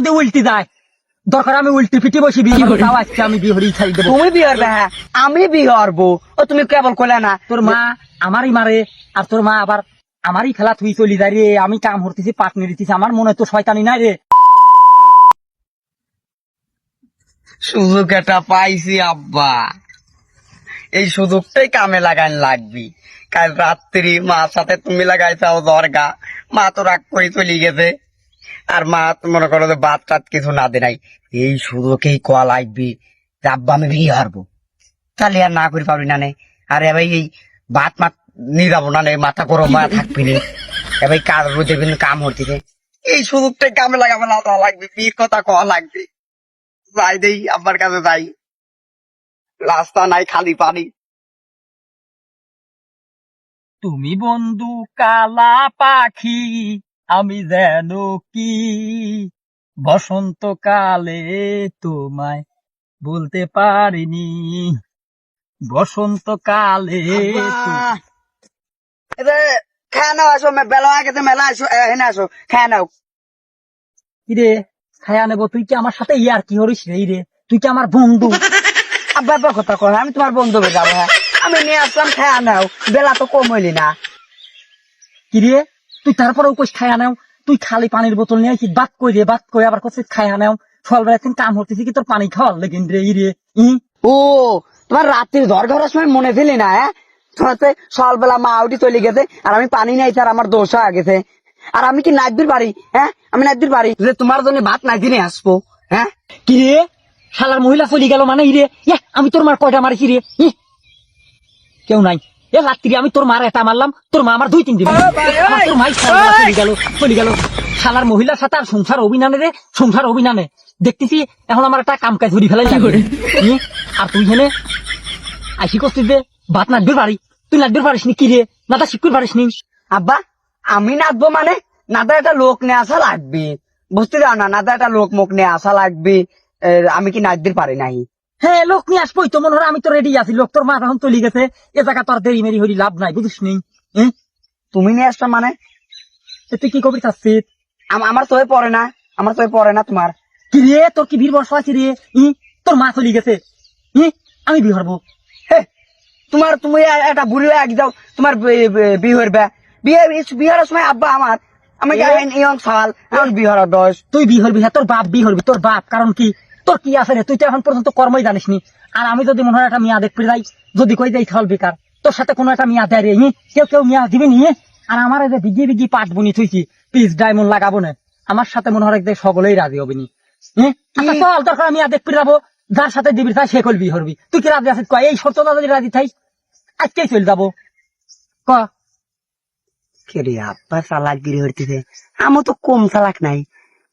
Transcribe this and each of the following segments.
যদি উল্টি যায়। দরকার আমি উল্টি পিটি বসি বিয়ে করব, তাও আজকে আমি বিহরি ছাড়ি দেবো। তুমি বিয়ে করবে হ্যাঁ। আমি বিয়ে করব। ও তুমি কেবল কইলে না। তোর মা আমারই মারে আর তোর মা আবার আমারই খেলা তুই চলি যায় রে। আমি কাম হরতেছি পাটনি দিতেছি। আমার মনে তো শয়তানি নাই রে। সুযোগ এটা পাইছি আব্বা। এই সুযোগটাই কামে লাগান লাগবি। কাল রাত্রি মার সাথে তুমি লাগাইছাও দরগা। মা তো রাগ করে চলে গেছে। আর মা মনে করো যে বাদ টাত কিছু না দে নাই। এই সুযোগেই লাগবি যে আব্বা আমি বিয়ে হারবো। তাহলে আর না করে পারবি না নে। আরে ভাই এই ভাত মাত নিয়ে যাব না মাথা গরম মা থাকবি নে। এবার কাজ কিন্তু কাম হচ্ছে এই সুযোগটাই কামে লাগাবো না তা লাগবে, বিয়ের কথা কওয়া লাগবে। যাই দেই, আব্বার কাছে যাই। রাস্তা নাই, খালি পানি। তুমি বন্ধু কালা পাখি আমি যেন কি? বসন্ত কালে তোমায় বলতে পারিনি। বসন্ত কালে নাও আসো বেলা হয়ে মেলা আসো এখানে আসো খেয়ে নাও। রে খায়া নেব তুই কি আমার সাথে ইয়ার কি হরিস রে রে তুই কি আমার বন্ধু? আব্বা কথা আমি তোমার বন্ধু হয়ে যাব হ্যাঁ? আমি নিয়ে আসলাম খেয়ে নাও বেলা তো কম হইলি না। কি রে? তুই তারপরেও কইস খায়া নেও। তুই খালি পানির বোতল নিয়ে কি বাদ কই রে বাদ কই আবার কইছিস খায়া নেও। সকালবেলা একদিন কাম হতেছি কি তোর পানি খাওয়ার লেগেন রে ই রে ই? ও তোমার রাত্রির ঘর ঘরের সময় মনে ফেলি না হ্যাঁ? তোমার তো সকালবেলা মা উঠি চলে গেছে আর আমি পানি নাই আর আমার দোষ হয়ে গেছে। আর আমি কি নাইবির বাড়ি হ্যাঁ? আমি নাইবির বাড়ি। যে তোমার জন্য ভাত নাই দিনে আসব হ্যাঁ? কি রে? শালার মহিলা চলে গেল মানে ই রে ইয়া, আমি তোর মার কয়টা মারিছি রে কেউ নাই। এ রাত্রি আমি তোর মার এটা মারলাম তোর মা আমার দুই তিন দিন। তোর মাই চলে গেল চলে গেল। শালার মহিলার সাথে আর সংসার অভিনানে রে সংসার অভিনানে দেখতেছি এখন আমার একটা কাম কাজ ধরি ফেলাই আর তুই হেনে আইসি করছিস যে ভাত নাচবে পারি তুই নাচবে পারিস নি কি রে? নাটা শিখতে পারিস নি। আব্বা আমি নাচবো মানে? নাদা একটা লোক নিয়ে আসা লাগবে। বুঝতে যাও না নাদা একটা লোক মুখ নিয়ে আসা লাগবে। আমি কি নাচতে পারি নাই? হ্যাঁ লোক নিয়ে আসবোই তো মনে হয় আমি তো রেডি আছি। লোক তোর মা এখন চলে গেছে। এ জায়গা তোর দেরি মেরি হরি লাভ নাই বুঝিস নি? তুমি নিয়ে আসছো মানে? তুই কি কবি চাচ্ছিস? আমার পড়ে না আমার পড়ে না তোমার। কি রে তোর কি বীর বর্ষ আছে রে? ই তোর মা চলে গেছে। ই আমি বিয়ে হারবো হে, তোমার তুমি একটা বুড়ি হয়ে আগে যাও। তোমার বিয়ে বিয়ে বিহারের সময় আব্বা আমার। আমি ইয়ং সাল এখন বিহার দশ তুই বিয়ে হরবি হ্যাঁ তোর বাপ বিয়ে হরবি তোর বাপ। কারণ কি? তোর কি আছে রে? তুই তো এখন পর্যন্ত কর্মই জানিস নি। আর আমি যদি মনে হয় একটা মিয়া দেখতে যাই যদি কই যাই খাল বেকার। তোর সাথে কোনো একটা মিয়া দেয় রে কেউ কেউ মিয়া দিবি নি? আর আমার যে বিঘি বিঘি পাট বুনি থুইছি পিস ডায়মন্ড লাগাবো না। আমার সাথে মনে হয় সকলেই রাজি হবি নি? আচ্ছা চল দরকার মিয়া দেখতে যাব। যার সাথে দিবি তাই সে করবি। হরবি তুই কি রাজি আছিস? কয় এই শর্ত যদি রাজি থাইস আজকেই চলে যাব। ক? কেরে আব্বা চালাক গিরি হইতেছে। আমার তো কম চালাক নাই।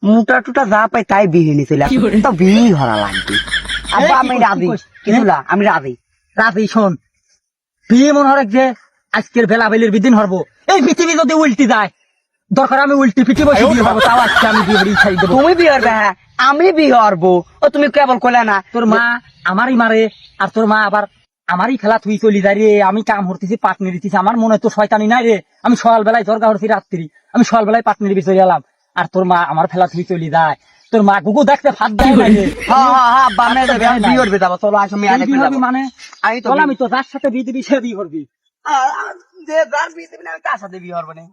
মোটা টুটা যা পাই তাই বিয়ে নিছিল। তো বিয়ে হরা লাগবে। আব্বা আমি রাজি। কিন্তু আমি রাজি। রাতে শোন। বিয়ে মনে হয় যে আজকের বেলা বেলির বিদিন হরবো। এই পৃথিবী যদি উল্টি যায় দরকার আমি উল্টি পিটি বসে বিয়ে হব তাও আজকে আমি বিয়ে হরি ছাই দেবো। তুমি বিয়ে করবে হ্যাঁ? আমি বিয়ে করব। ও তুমি কেবল কইলে না। তোর মা আমারই মারে আর তোর মা আবার আমারই খেলা তুই চলি যায় রে। আমি কাম হরতেছি পাটনি দিতেছি। আমার মনে হয় তো শয়তানি নাই রে। আমি সকাল বেলায় দরগা হরছি রাত্রি। আমি সকাল বেলায় পাটনি চলে এলাম। আর তোর মা আমার ফেলা তুই চলি যায়। তোর মা গুগু দেখতে ফাঁদ দেয়। হ্যাঁ হ্যাঁ হ্যাঁ আমি আচ্ছা, যাবে, আমি বিয়ে করবে যাব চলো আসো আমি বিয়ে মানে? আমি তো আমি তো যার সাথে বিয়ে দিবি সে বিয়ে করবি। যে যার বিয়ে দিবি না, আমি তার সাথে বিয়ে করব না।